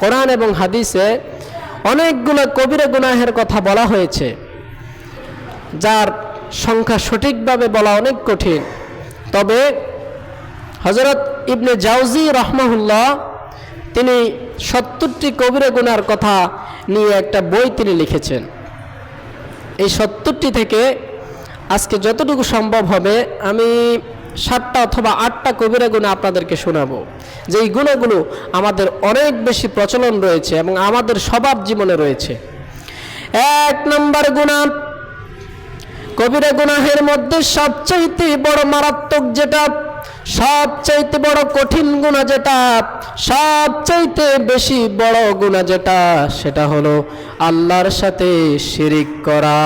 কোরআন এবং হাদিসে অনেকগুলো কবিরা গুনাহের কথা বলা হয়েছে, যার সংখ্যা সঠিকভাবে বলা অনেক কঠিন। তবে হজরত ইবনে জাউজি রহমাহুল্লাহ তিনি সত্তরটি কবিরা গুনার কথা নিয়ে একটা বই তিনি লিখেছেন। এই সত্তরটি থেকে আজকে যতটুকু সম্ভব হবে, আমি সাতটা অথবা আটটা কবিরা গুণা আপনাদেরকে শোনাবো। যে এই গুণাগুলো আমাদের অনেক বেশি প্রচলন রয়েছে এবং আমাদের স্বভাব জীবনে রয়েছে। এক নম্বর গুণা, কবিরা গুনাহের মধ্যে সবচাইতে বড় মারাত্মক যেটা, সবচাইতে বড় কঠিন গুণা যেটা, সবচাইতে বেশি বড় গুণা যেটা, সেটা হলো আল্লাহর সাথে শিরিক করা।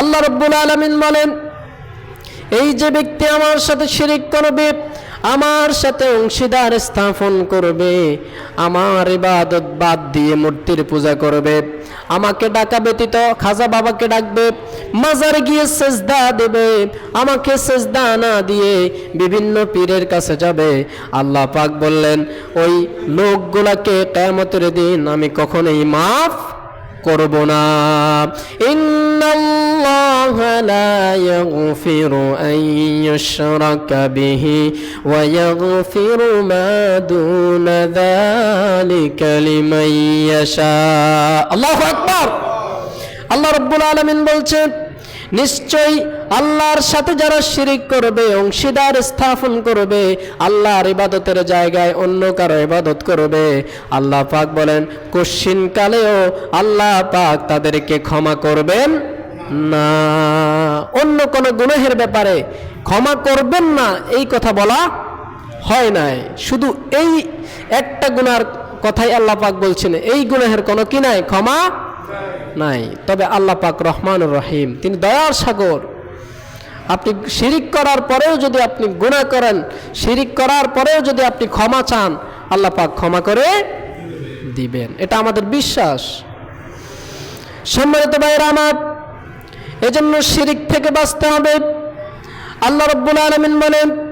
আল্লাহ রব্বুল আলমিন বলেন এই যে ব্যক্তি আমার সাথে শিরিক করবে, আমার সাথে অংশীদার স্থাপন করবে, আমার ইবাদত বাদ দিয়ে মূর্তির পূজা করবে, আমাকে ডাকা ব্যতীত খাজা বাবাকে ডাকবে, মাজারে গিয়ে সেজদা দেবে, আমাকে সেজদা না দিয়ে বিভিন্ন পীরের কাছে যাবে। আল্লাহ পাক বললেন, ওই লোকগুলাকে কেয়ামতের দিন আমি কখনোই মাফ করব না। ইন্নাল্লাহ লা ইয়াগফিরু আন ইউশরাকা বিহি ওয়া ইয়াগফিরু মা দুনা আল্লাহ রাব্বুল আলামিন বলছেন নিশ্চয়ই আল্লাহর সাথে যারা শিরিক করবে, অংশীদার স্থাপন করবে, আল্লাহর ইবাদতের জায়গায় অন্য কারও ইবাদত করবে। আল্লাহ পাক বলেন কশিন কালেও আল্লাহ পাক তাদেরকে ক্ষমা করবেন না। অন্য কোনো গুনাহের ব্যাপারে ক্ষমা করবেন না, এই কথা বলা হয় নাই। শুধু এই একটা গুনার কথাই আল্লাহ পাক বলছেন, এই গুনাহের কোনো কি নাই? ক্ষমা নাই। তবে আল্লাহ পাক রহমানুর রহিম, তিনি দয়ার সাগর। আপনি শিরিক করার পরেও যদি আপনি গুনাহ করেন, শিরিক করার পরেও যদি আপনি ক্ষমা চান, আল্লাহ পাক ক্ষমা করে দিবেন। এটা আমাদের বিশ্বাস। সম্মানিত ভাইয়েরা আমার, এজন্য শিরিক থেকে বাঁচতে হবে। আল্লাহ রব্বুল আলমিন বলেন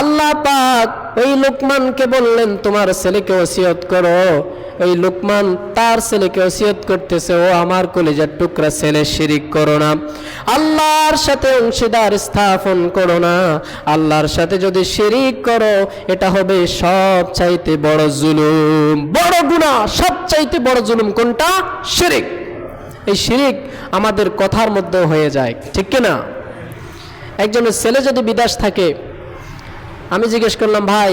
আল্লাহ পাক ওই লোকমানকে বললেন, তোমার ছেলেকে ওসিয়ত করো। ওই লোকমান তার ছেলেকে ওসিয়ত করতেছে, ও আমার কলেজার টুকরা ছেলে, শিরিক করো না। আল্লাহর সাথে অংশীদার স্থাপন করো না। আল্লাহর সাথে যদি শিরিক করো, এটা হবে সব চাইতে বড় জুলুম। বড় গুণা সব চাইতে বড় জুলুম কোনটা? শিরিক। এই শিরিক আমাদের কথার মধ্যেও হয়ে যায়, ঠিক কিনা? একজনের ছেলে যদি বিদেশ থাকে আমি জিজ্ঞেস করলাম ভাই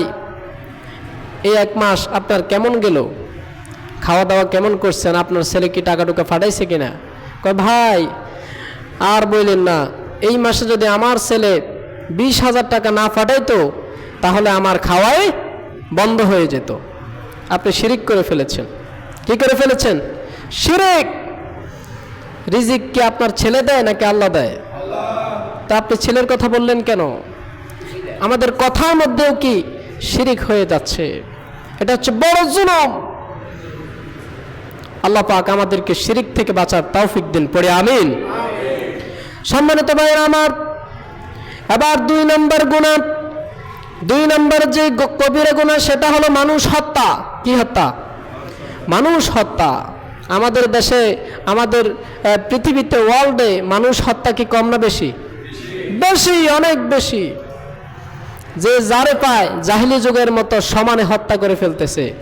এই এক মাস আপনার কেমন গেল? খাওয়া দাওয়া কেমন করছেন? আপনার ছেলে কি টাকা টুকা ফাটাইছে কিনা? কয় ভাই আর বললেন না। এই মাসে যদি আমার ছেলে বিশ হাজার টাকা না ফাটাইতো তাহলে আমার খাওয়াই বন্ধ হয়ে যেত। আপনি শিরিক করে ফেলেছেন। কি করে ফেলেছেন? শিরিক! রিজিক কি আপনার ছেলে দেয় নাকি আল্লাহ দেয়? তা আপনি ছেলের কথা বললেন কেন? আমাদের কথার মধ্যেও কি শিরিক হয়ে যাচ্ছে? এটা হচ্ছে বড় জুলুম। আল্লাহ পাক আমাদেরকে শিরিক থেকে বাঁচার তৌফিক দিন, পড়ে আমিন। সম্মানিত ভাইয়ের আমার, এবার দুই নম্বর গুণা, দুই নম্বর যে কবিরা গুণা, সেটা হলো মানুষ হত্যা। কি হত্যা? মানুষ হত্যা। আমাদের দেশে, আমাদের পৃথিবীতে ওয়ার্ল্ডে মানুষ হত্যা কি কম না বেশি? বেশি, অনেক বেশি। যে যারে পায় জাহিলি যুগের মতো সমানে হত্যা করে ফেলতেছে।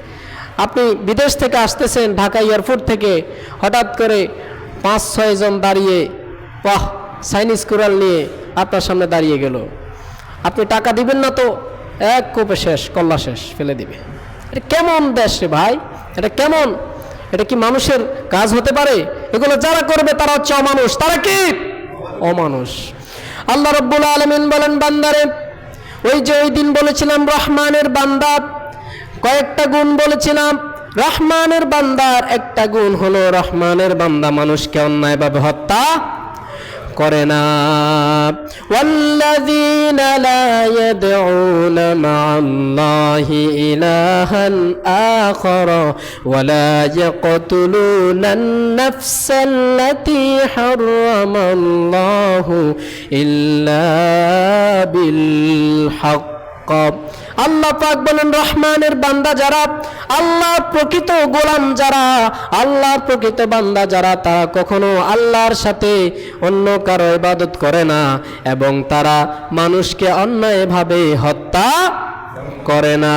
আপনি বিদেশ থেকে আসতেছেন, ঢাকা এয়ারপোর্ট থেকে, হঠাৎ করে পাঁচ, ছয় জন দাঁড়িয়ে বাহ চাইনিজ কুরাল নিয়ে আপনার সামনে দাঁড়িয়ে গেল। আপনি টাকা দিবেন না তো, এক কোপে শেষ, কল্লা শেষ, ফেলে দিবে। এটা কেমন দেশ রে ভাই? এটা কেমন? এটা কি মানুষের কাজ হতে পারে? এগুলো যারা করবে তারা হচ্ছে অমানুষ। তারা কি? অমানুষ। আল্লাহ রব্বুল আলমিন বলেন, বান্দারে ওই যে ওই দিন বলেছিলাম, রহমানের বান্দার কয়েকটা গুণ বলেছিলাম। রহমানের বান্দার একটা গুণ হলো, রহমানের বান্দা মানুষকে অন্যায়ভাবে হত্যা করে না والذين لا يدعون مع الله إلها آخر ولا يقتلون النفس التي حرم الله إلا بالحق আল্লাহ পাক বলেন, রহমানের বান্দা যারা আল্লাহ প্রকৃত গোলাম যারা আল্লাহ প্রকৃত বান্দা যারা, তারা কখনো আল্লাহর সাথে অন্য কারও ইবাদত করে না এবং তারা মানুষকে অন্যায়ভাবে হত্যা করে না।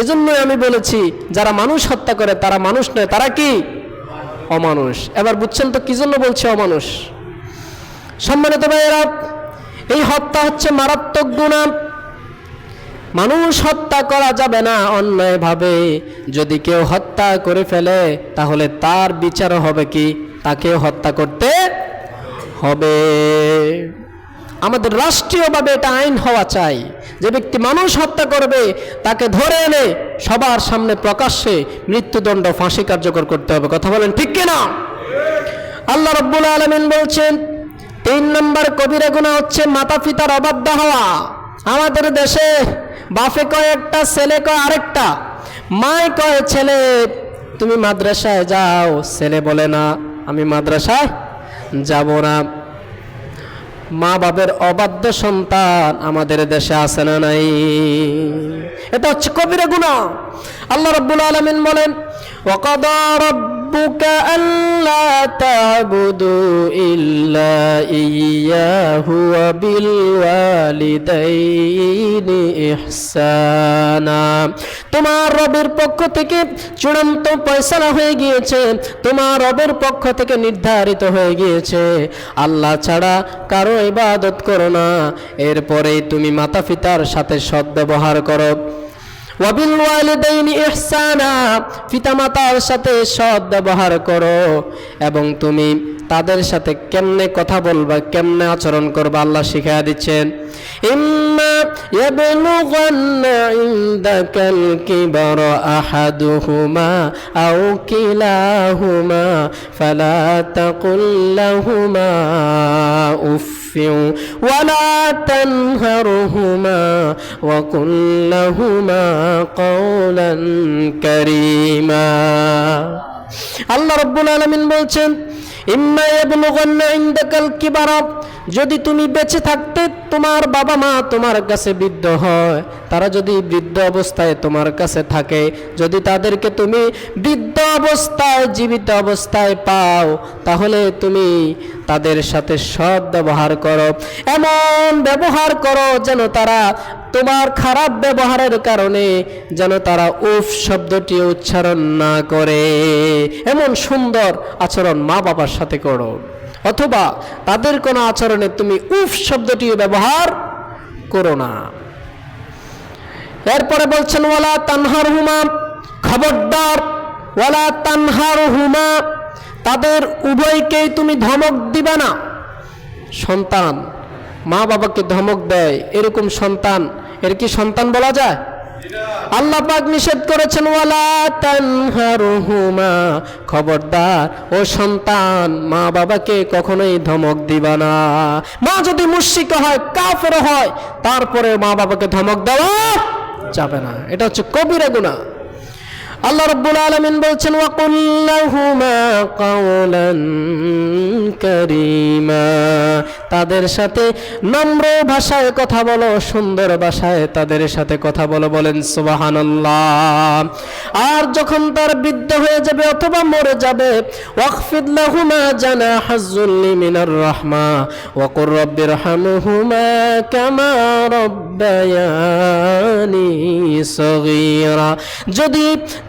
এজন্যই আমি বলেছি, যারা মানুষ হত্যা করে, তারা মানুষ নয়, তারা কি? অমানুষ। এবার বুঝছেন তো কি জন্য বলছে অমানুষ? সম্মানিত ভাইয়েরা, এই হত্যা হচ্ছে মারাত্মক গুণা মানুষ হত্যা করা যাবে না অন্যায়ভাবে। যদি কেউ হত্যা করে ফেলে, তাহলে তার বিচার হবে কি? তাকে হত্যা করতে হবে। আমাদের রাষ্ট্রীয়ভাবে এটা আইন হওয়া চাই। যে ব্যক্তি মানুষ হত্যা করবে, তাকে ধরে এনে সবার সামনে প্রকাশ্যে মৃত্যুদণ্ড, ফাঁসি কার্যকর করতে হবে। কথা বলেন ঠিক কিনা? আল্লাহ রব্বুল আলমিন বলছেন, তিন নম্বর কবিরা গুণা হচ্ছে মাতা পিতার অবাধ্য হওয়া। আমাদের দেশে বাপে কয় একটা, ছেলে কয় আরেকটা মায় কয়, ছেলে, তুমি মাদ্রাসায় যাও। ছেলে বলে, না, আমি মাদ্রাসায় যাব না। মা বাবের অবাধ্য সন্তান আমাদের দেশে আছে না নাই? এটা হচ্ছে কবিরে গুণা আল্লাহ রব্বুল আলমিন বলেন ওকদ ربك ألا تعبدوا إلا إياه وبالوالدين إحسانا তোমার রবের পক্ষ থেকে চূড়ান্ত ফয়সালা হয়ে গিয়েছে তোমার রবের পক্ষ থেকে নির্ধারিত হয়ে গিয়েছে আল্লাহ ছাড়া কারো ইবাদত করো না এরপরেই তুমি মাতা পিতার সাথে সদ্ব্যবহার করো ওয়াবিল ওয়ালিদাইনি ইহসানা, পিতামাতার সাথে সৎ ব্যবহার করো। এবং তুমি তাদের সাথে কেমনে কথা বলবা, কেমনে আচরণ করবা, আল্লাহ শিখাইয়া দিচ্ছেন। ইম্মা ইয়াবলুগান্না ইনদাকাল কিবার আহাদুহুমা আও কিলাহুমা, ফালা তাকুল লাহুমা উফ। ولا تنهرهما وقل لهما قولا كريما الله رب العالمين بولشن إما يبلغن عندك الكبر যদি তুমি বেঁচে থাকতে তোমার বাবা মা তোমার কাছে বৃদ্ধ হয়, তারা যদি বৃদ্ধ অবস্থায় তোমার কাছে থাকে, যদি তাদেরকে তুমি বৃদ্ধ অবস্থায়, জীবিত অবস্থায় পাও, তাহলে তুমি তাদের সাথে সৎ ব্যবহার করো। এমন ব্যবহার করো যেন তারা তোমার খারাপ ব্যবহারের কারণে যেন তারা উফ শব্দটি উচ্চারণ না করে। এমন সুন্দর আচরণ মা বাবার সাথে করো। অথবা তাদের কোনো আচরণে তুমি উফ শব্দটি ব্যবহার করো না। এরপরে বলছেন, ওয়ালা তানহার হুমা খবরদার, ওয়ালা তানহার হুমা তাদের উভয়কেই তুমি ধমক দিবে না। সন্তান মা বাবাকে ধমক দেয়, এরকম সন্তান, এর কি সন্তান বলা যায়? আল্লাহ পাক নিষেধ করেছেন, ওয়ালা তানহারুহুমা খবরদার ও সন্তান মা বাবাকে কখনোই ধমক দিবা না। মা যদি মুশরিক হয়, কাফের হয় তারপরে মা বাবাকে ধমক দেওয়া যাবে না। এটা হচ্ছে কবিরা গুনাহ। আল্লাহ রব্বুল আলমিন বলছেন ওয়াকুল্লাহুমা তাদের সাথে নম্র ভাষায় কথা বলো, সুন্দর ভাষায় তাদের সাথে কথা বলো, বলেন সুবহানাল্লাহ। আর যখন তার বৃদ্ধ হয়ে যাবে অথবা মরে যাবে ওয়াকফিদ লাহুমা জানাহা যুল্লি মিনার রাহমা। ওয়াকুর রব্বিরহামহুমা কামা রব্বায়ানি সগীরা। যদি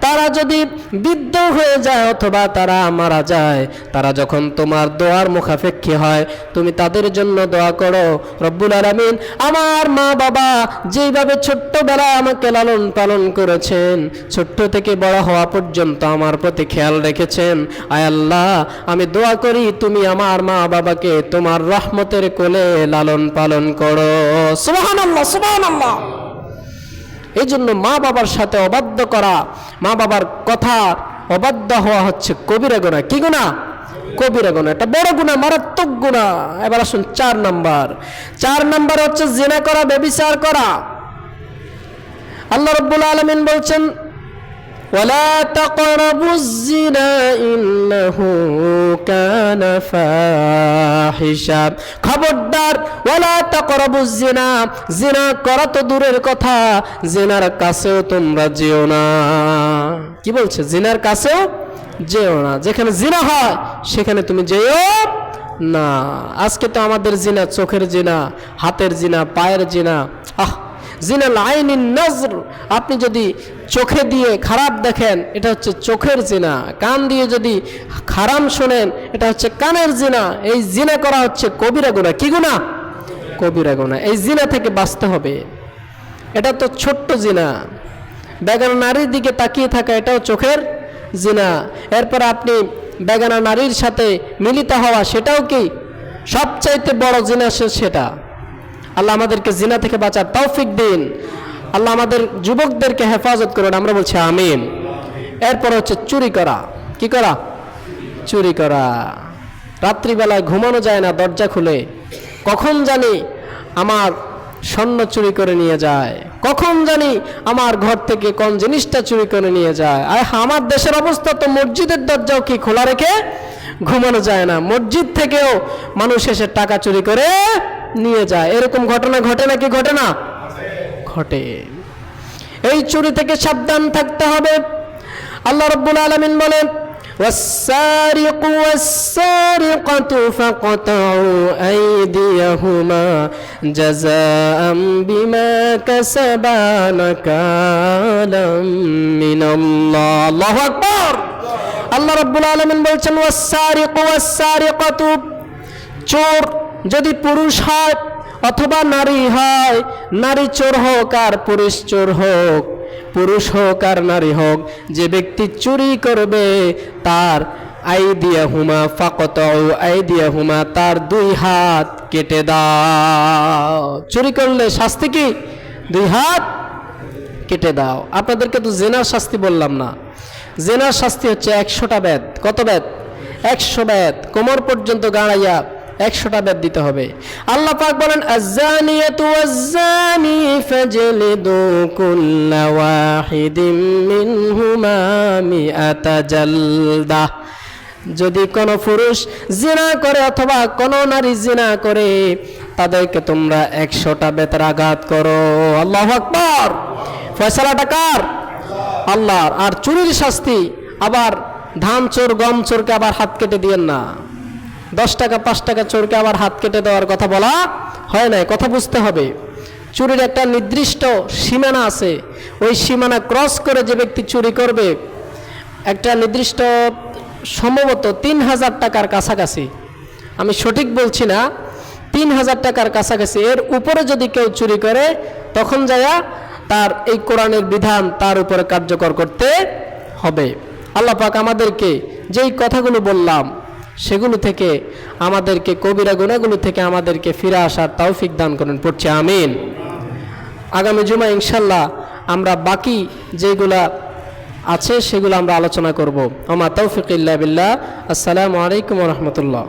তারা যদি বৃদ্ধ হয়ে যায় অথবা তারা মারা যায়, তারা যখন তোমার দোয়ার মুখাপেক্ষী হয়, তুমি তাদের জন্য দোয়া করো, রব্বুল আলমিন আমার মা বাবা যেইভাবে ছোট্টবেলায় আমাকে লালন পালন করেছেন, ছোট্ট থেকে বড় হওয়া পর্যন্ত আমার প্রতি খেয়াল রেখেছেন। আয় আল্লাহ, আমি দোয়া করি তুমি আমার মা বাবাকে তোমার রহমতের কোলে লালন পালন করো। সুবাহান আল্লাহ সুবাহান আল্লাহ এই জন্য মা বাবার সাথে অবাধ্য করা, মা বাবার কথা অবাধ্য হওয়া হচ্ছে কবিরা গোনা। কি গোনা? কবিরা গোনা। এটা বড় গুণা মারাত্মক গুণা এবার আসুন চার নাম্বার। চার নাম্বার হচ্ছে জেনা করা, ব্যবিচার করা। আল্লাহ রব্বুল আলমিন বলছেন ولا تقربوا الزنا إنه كان فاحشا খবরদার ওয়ালা তাকরাবু জিনা জিনা করা তো দূরের কথা জিনার কাছেও তোমরা যেও না কি বলছে জিনার কাছেও যেও না যেখানে জিনা হয় সেখানে তুমি যেও না আজকে তো আমাদের জিনা চোখের জিনা হাতের জিনা পায়ের জিনা আহ জিনা লাইনিন নজর। আপনি যদি চোখে দিয়ে খারাপ দেখেন, এটা হচ্ছে চোখের জিনা। কান দিয়ে যদি খারাম শোনেন, এটা হচ্ছে কানের জিনা। এই জিনা করা হচ্ছে কবিরা গুণা কি গুণা কবিরা গুণা এই জিনা থেকে বাঁচতে হবে। এটা তো ছোট্ট জিনা। বেগানা নারীর দিকে তাকিয়ে থাকা, এটাও চোখের জিনা। এরপর আপনি বেগানা নারীর সাথে মিলিত হওয়া, সেটাও কি সবচাইতে বড় জিনা সেটা? আল্লাহ আমাদেরকে জিনা থেকে বাঁচার তৌফিক দিন। আল্লাহ আমাদের যুবকদেরকে হেফাজত করুন, আমরা বলছি আমিন। এরপর হচ্ছে চুরি করা। কি করা? চুরি করা। রাত্রিবেলায় ঘুমানো যায় না দরজা খুলে। কখন জানি আমার স্বর্ণ চুরি করে নিয়ে যায়। কখন জানি আমার ঘর থেকে কোন জিনিসটা চুরি করে নিয়ে যায়। আর আমার দেশের অবস্থা তো মসজিদের দরজাও কি খোলা রেখে ঘুমানো যায় না? মসজিদ থেকেও মানুষ এসে টাকা চুরি করে নিয়ে যায় এরকম ঘটনা ঘটে নাকি ঘটে না ঘটে এই চুরি থেকে সাবধান থাকতে হবে আল্লাহ রব্বুল আলমিন বলেন والسارق والسارقة فاقطعوا أيديهما جزاء بما كسبا نكالا من الله الله أكبر আল্লাহ রব্বুল আলমিন বলছেন ওয়াসারিক ওয়াসারিকাত চোর যদি পুরুষ হয় অথবা নারী হয়, নারী চোর হোক আর পুরুষ চোর হোক, পুরুষ হোক আর নারী হোক, যে ব্যক্তি চুরি করবে, তার আইদিয়া হুমা ফাকত আইদিয়া হুমা তার দুই হাত কেটে দাও। চুরি করলে শাস্তি কি? দুই হাত কেটে দাও। আপনাদেরকে তো জেনার শাস্তি বললাম না। জেনার শাস্তি হচ্ছে একশোটা বেদ। কত বেদ? একশো বেদ। কোমর পর্যন্ত গাড়াইয়া একশোটা বেদ দিতে হবে। আল্লাহ পাক বলেন আজানিয়াতু আজানি ফাজলিদু কুল্লা ওয়াহিদিম মিনহুমা মিআতা জালদা। যদি কোনো পুরুষ জিনা করে অথবা কোনো নারী জিনা করে, তাদেরকে তোমরা একশোটা বেতের আঘাত করো। আল্লাহ আকবর। ফয়সালাটা কার? আল্লাহর। আর চুরির শাস্তি, আবার ধান চোর গম চোরকে আবার হাত কেটে দিয়েন না। দশ টাকা, পাঁচ টাকা চোরকে আবার হাত কেটে দেওয়ার কথা বলা হয় নাই। কথা বুঝতে হবে। চুরির একটা নির্দিষ্ট সীমানা আছে। ওই সীমানা ক্রস করে যে ব্যক্তি চুরি করবে, একটা নির্দিষ্ট সম্ভবত তিন হাজার টাকার কাছাকাছি। আমি সঠিক বলছি না, তিন হাজার টাকার কাছাকাছি। এর উপরে যদি কেউ চুরি করে, তখন যায়া তার এই কোরআনের বিধান তার উপরে কার্যকর করতে হবে। আল্লাহ পাক আমাদেরকে যেই কথাগুলো বললাম সেগুলো থেকে আমাদেরকে, কবিরা গুণাগুলো থেকে আমাদেরকে ফিরে আসার তৌফিক দান করেন। পড়ছে আমিন। আগামী জুমা ইনশাল্লাহ আমরা বাকি যেগুলা আছে সেগুলো আমরা আলোচনা করব। আমার তৌফিক বিল্লাহ। আসসালামু আলাইকুম রহমতুল্লাহ।